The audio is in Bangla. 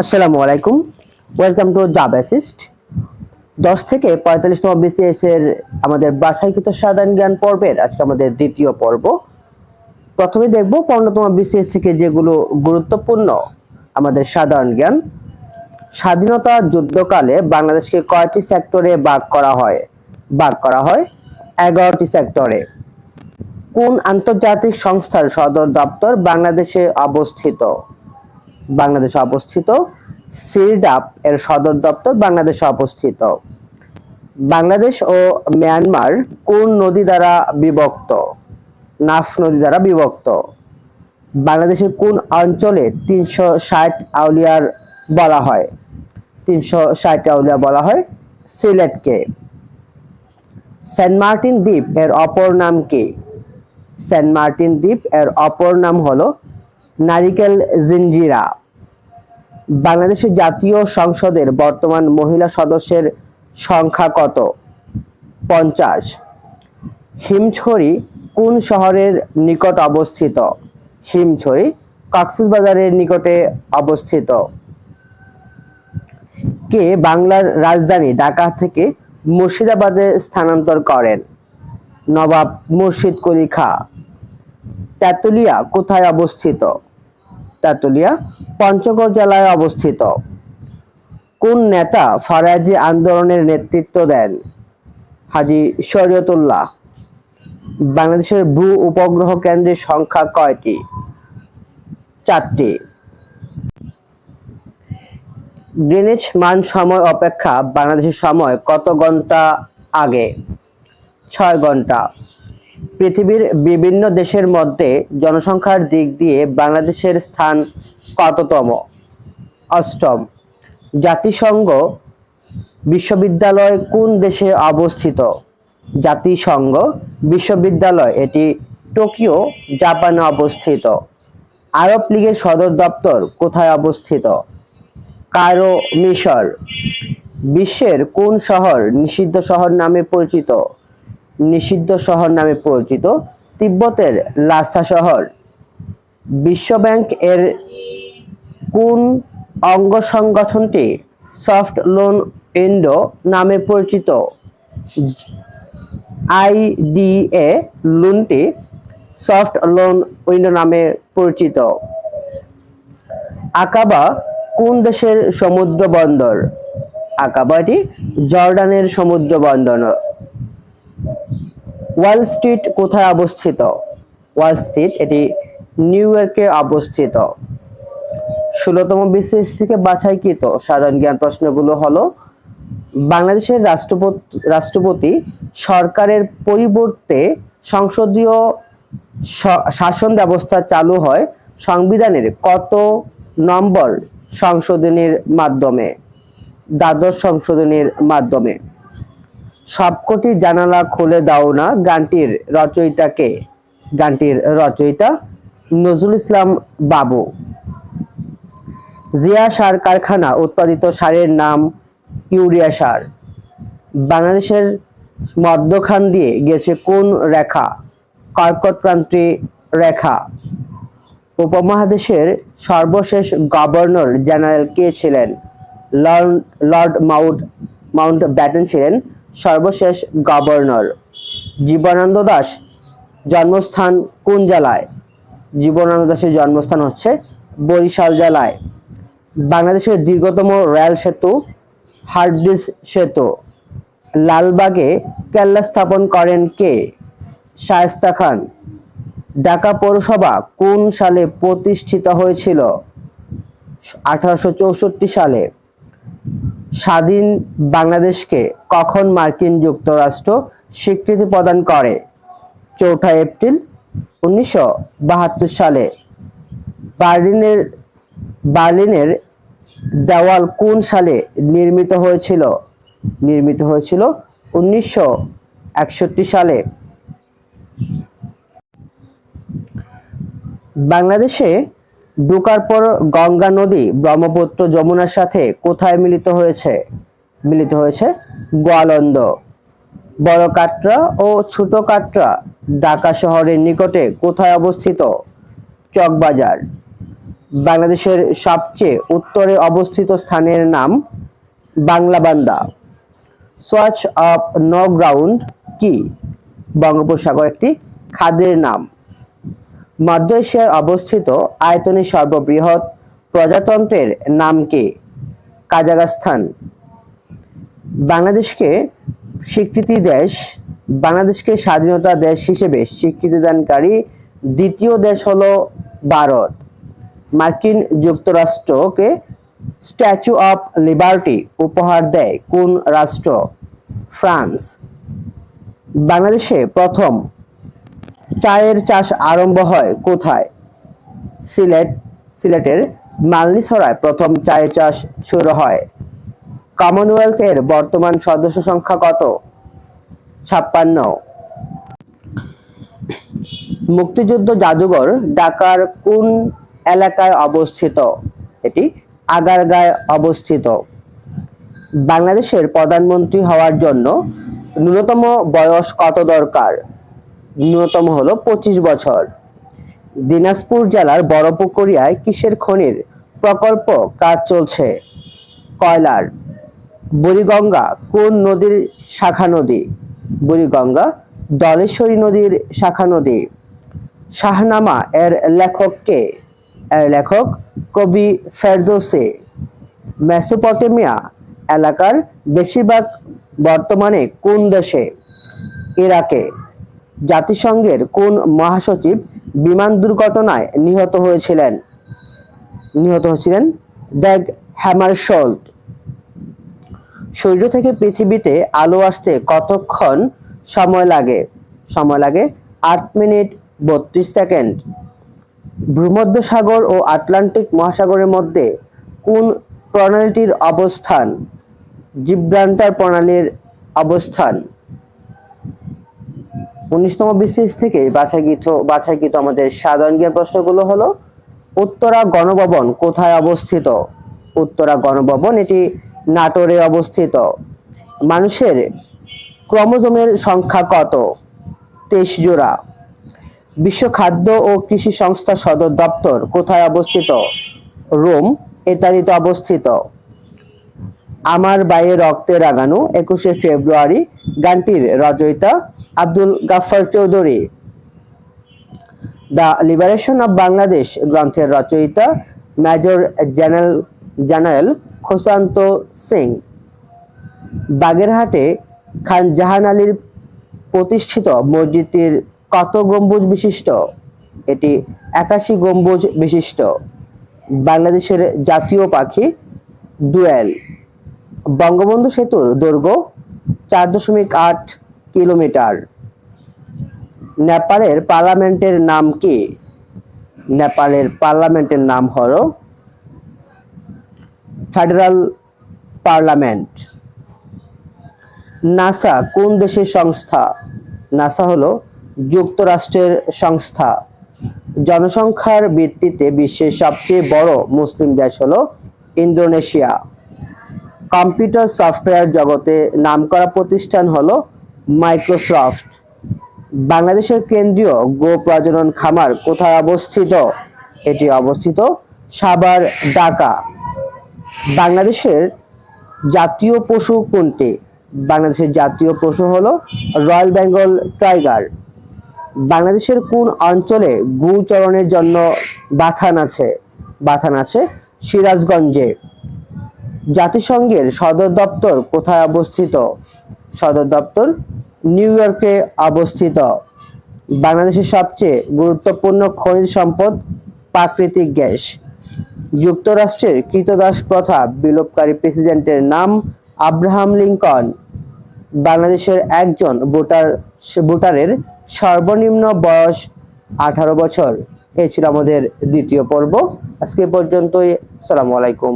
আসসালামু আলাইকুম। ওয়েলকাম টু জব অ্যাসিস্ট দশ থেকে পঁয়তাল্লিশতম বিসিএস এর আমাদের বাছাইকৃত সাধারণ জ্ঞান পর্বের আজকে আমাদের দ্বিতীয় পর্ব। প্রথমে দেখব পনেরোতম বিসিএস থেকে যেগুলো গুরুত্বপূর্ণ আমাদের সাধারণ জ্ঞান। স্বাধীনতা যুদ্ধকালে বাংলাদেশকে কয়টি সেক্টরে ভাগ করা হয়? ভাগ করা হয় এগারোটি সেক্টরে। কোন আন্তর্জাতিক সংস্থার সদর দপ্তর বাংলাদেশে অবস্থিত? বাংলাদেশে অবস্থিত সিরডাপ এর সদর দপ্তর বাংলাদেশে অবস্থিত। বাংলাদেশ ও মিয়ানমার কোন নদী দ্বারা বিভক্ত? নাফ নদী দ্বারা বিভক্ত। বাংলাদেশের কোন অঞ্চলে তিনশো ষাট আউলিয়ার বলা হয়? তিনশো ষাট আউলিয়া বলা হয় সিলেটকে। সেন্ট মার্টিন দ্বীপ এর অপর নাম কি? সেন্ট মার্টিন দ্বীপ এর অপর নাম হলো নারিকেল জিঞ্জিরা। বাংলাদেশের জাতীয় সংসদের বর্তমান মহিলা সদস্যের সংখ্যা কত? পঞ্চাশ। হিমছড়ি কোন শহরের নিকট অবস্থিত? হিমছড়ি কক্সবাজারের নিকটে অবস্থিত। কে বাংলার রাজধানী ঢাকা থেকে মুর্শিদাবাদে স্থানান্তর করেন? নবাব মুর্শিদ কলি খা। তেঁতুলিয়া কোথায় অবস্থিত? তেঁতুলিয়া পঞ্চগড় জেলায় অবস্থিত। কোন নেতা ফরাজি আন্দোলনের নেতৃত্ব দেন? হাজি শরীয়তুল্লাহ। বাংলাদেশের ভূ উপগ্রহ কেন্দ্রের সংখ্যা কয়টি? চারটি। গ্রিনিচ মান সময় অপেক্ষা বাংলাদেশের সময় কত ঘণ্টা আগে? ছয় ঘণ্টা। পৃথিবীর বিভিন্ন দেশের মধ্যে জনসংখ্যার দিক দিয়ে বাংলাদেশের স্থান কততম? অষ্টম। জাতিসংঘ বিশ্ববিদ্যালয় কোন দেশে অবস্থিত? জাতিসংঘ বিশ্ববিদ্যালয়, এটি টোকিও, জাপানে অবস্থিত। আরব লীগের সদর দপ্তর কোথায় অবস্থিত? কায়রো মিশর। বিশ্বের কোন শহর নিষিদ্ধ শহর নামে পরিচিত? নিষিদ্ধ শহর নামে পরিচিত তিব্বতের লাসা শহর। বিশ্বব্যাংক এর কোন অঙ্গ সংগঠনটি সফট লোন উইন্ডো নামে পরিচিত? আইডিএ লোনটি সফট লোন উইন্ডো নামে পরিচিত। আকাবা কোন দেশের সমুদ্র বন্দর? আকাবাটি জর্ডানের সমুদ্র বন্দর। ওয়াল স্ট্রিট কোথায় অবস্থিত? ওয়াল স্ট্রিট, এটি নিউ ইয়র্কে অবস্থিত। ষোলোতম বিসিএস থেকে বাছাইকৃত সাধারণ জ্ঞান প্রশ্নগুলো হলো, বাংলাদেশের রাষ্ট্রপতি রাষ্ট্রপতি সরকারের পরিবর্তে সংসদীয় শাসন ব্যবস্থা চালু হয় সংবিধানের কত নম্বর সংশোধনীর মাধ্যমে? দ্বাদশ সংশোধনীর মাধ্যমে। সবকটি জানালা খুলে দাও না। গানটির রচয়িতাকে গানটির রচয়িতা নজরুল ইসলাম বাবু। জিয়া সার কারখানা, উৎপাদিত সারের নাম ইউরিয়া সার। বাংলাদেশের মধ্যখান দিয়ে গেছে কোন রেখা? কর্কট কর্কটক্রান্তি রেখা। উপমহাদেশের সর্বশেষ গভর্নর জেনারেল কে ছিলেন? Lord lord Mount Mountbatten ছিলেন। সর্বশেষ গভর্নর জীবনানন্দ দাস, জন্মস্থান কোন জেলায়? জীবনানন্দ দাসের জন্মস্থান হচ্ছে বরিশাল জেলায়। বাংলাদেশের দীর্ঘতম রেল সেতু হার্ডব্রিজ সেতু। লালবাগে কেল্লা স্থাপন করেন কে? শায়েস্তা খান। ঢাকা পৌরসভা কোন সালে প্রতিষ্ঠিত হয়েছিল? আঠারোশো চৌষট্টি সালে। স্বাধীন বাংলাদেশকে কখন মার্কিন যুক্তরাষ্ট্র স্বীকৃতি প্রদান করে? চৌঠা এপ্রিল উনিশশো বাহাত্তর সালে। বার্লিনের বার্লিনের দেওয়াল কোন সালে নির্মিত হয়েছিল? নির্মিত হয়েছিল উনিশশো একষট্টি সালে। বাংলাদেশে ঢোকার পর গঙ্গা নদী ব্রহ্মপুত্র যমুনার সাথে কোথায় মিলিত হয়েছে? মিলিত হয়েছে গোয়ালন্দ। বড় কাটরা ও ছোট কাটরা ঢাকা শহরের নিকটে কোথায় অবস্থিত? চকবাজার। বাংলাদেশের সবচেয়ে উত্তরে অবস্থিত স্থানের নাম Banglabandha. Swatch of no ground কি? বঙ্গোপসাগর একটি খাদের নাম। মধ্য এশিয়ায় অবস্থিত আয়তনে সর্ববৃহৎ প্রজাতন্ত্রের নাম কি? কাজাখস্তান। বাংলাদেশকে স্বীকৃতি দেশ, বাংলাদেশকে স্বাধীনতা দেশ হিসেবে স্বীকৃতি দানকারী দ্বিতীয় দেশ হলো ভারত। মার্কিন যুক্তরাষ্ট্রকে স্ট্যাচু অফ লিবার্টি উপহার দেয় কোন রাষ্ট্র? ফ্রান্স। বাংলাদেশে প্রথম চায়ের চাষ আরম্ভ হয় কোথায়? সিলেট, সিলেটের মালনীছড়ায় প্রথম চায়ের চাষ শুরু হয়। কমনওয়েলথ এর বর্তমান সদস্য সংখ্যা কত? ছাপ্পান্ন। মুক্তিযুদ্ধ জাদুঘর ঢাকার কোন এলাকায় অবস্থিত? এটি আগারগাঁয় অবস্থিত। বাংলাদেশের প্রধানমন্ত্রী হওয়ার জন্য ন্যূনতম বয়স কত দরকার? ন্যূনতম হলো পঁচিশ বছর। দিনাজপুর জেলার বড়পুকুরিয়ায় কিসের খনির প্রকল্প কাজ চলছে? কয়লার। বুড়িগঙ্গা কোন নদীর শাখা নদী? বুড়িগঙ্গা দলেশ্বরী নদীর শাখা নদী। শাহনামা এর লেখক কে? এর লেখক কবি ফেরদৌসি। মেসোপটেমিয়া এলাকার বেশিরভাগ বর্তমানে কোন দেশে? ইরাকে। জাতিসংঘের কোন মহাসচিব বিমান দুর্ঘটনায় নিহত হয়েছিলেন? নিহত হয়েছিলেন ড্যাগ হ্যামারশোল্ড। সূর্য থেকে পৃথিবীতে আলো আসতে কতক্ষণ সময় লাগে? সময় লাগে আট মিনিট বত্রিশ সেকেন্ড। ভূমধ্য সাগর ও আটলান্টিক মহাসাগরের মধ্যে কোন প্রণালীটির অবস্থান? জিব্রান্টার প্রণালীর অবস্থান। উনিশতম বিসিএস থেকে বাছাইকৃত বাছাইকৃত আমাদের সাধারণ জ্ঞান প্রশ্নগুলো হলো, উত্তরা গণভবন কোথায় অবস্থিত? উত্তরা গণভবন এটি নাটোরে অবস্থিত। মানুষের ক্রোমোজোমের সংখ্যা কত? তেইশ জোড়া। বিশ্ব খাদ্য ও কৃষি সংস্থা সদর দপ্তর কোথায় অবস্থিত? রোম ইতালিতে অবস্থিত। আমার বাইরে রক্তে রাগানো একুশে ফেব্রুয়ারি, গানটির রচয়িতা Abdul Gaffar Chowdhury. The liberation of Bangladesh গ্রন্থের রচয়িতা major general general Khushwant Singh. বাগেরহাটে খান জাহান আলীর প্রতিষ্ঠিত মসজিদটির কত গম্বুজ বিশিষ্ট? এটি একাশি গম্বুজ বিশিষ্ট। বাংলাদেশের জাতীয় পাখি ডুয়েল বঙ্গবন্ধু সেতুর দৈর্ঘ্য চার দশমিক আট কিলোমিটার। নেপালের পার্লামেন্টের নাম কি? নেপালের পার্লামেন্টের নাম হলো ফেডারাল পার্লামেন্ট। নাসা কোন দেশের সংস্থা? নাসা হলো যুক্তরাষ্ট্রের সংস্থা। জনসংখ্যার ভিত্তিতে বিশ্বের সবচেয়ে বড় মুসলিম দেশ হলো ইন্দোনেশিয়া। কম্পিউটার সফটওয়্যার জগতে নামকরা প্রতিষ্ঠান হলো মাইক্রোসফট। বাংলাদেশের কেন্দ্রীয় গো প্রজনন খামার কোথায় অবস্থিত? এটি অবস্থিত সাভার, ঢাকা। বাংলাদেশের জাতীয় পশু কোনটি? বাংলাদেশের জাতীয় পশু হলো রয়্যাল বেঙ্গল টাইগার। বাংলাদেশের কোন অঞ্চলে গুচরণের জন্য বাথান আছে? বাথান আছে সিরাজগঞ্জে। জাতিসংঘের সদর দপ্তর কোথায় অবস্থিত? সদর দপ্তর নিউ ইয়র্কে অবস্থিত। বাংলাদেশের সবচেয়ে গুরুত্বপূর্ণ খনিজ সম্পদ প্রাকৃতিক গ্যাস। যুক্তরাষ্ট্রের কৃতদাস প্রথা বিলোপকারী প্রেসিডেন্টের নাম আব্রাহাম লিঙ্কন। বাংলাদেশের একজন ভোটার, ভোটারের সর্বনিম্ন বয়স আঠারো বছর। এই ছিল আমাদের দ্বিতীয় পর্ব। আজকে পর্যন্তই। আসসালামু আলাইকুম।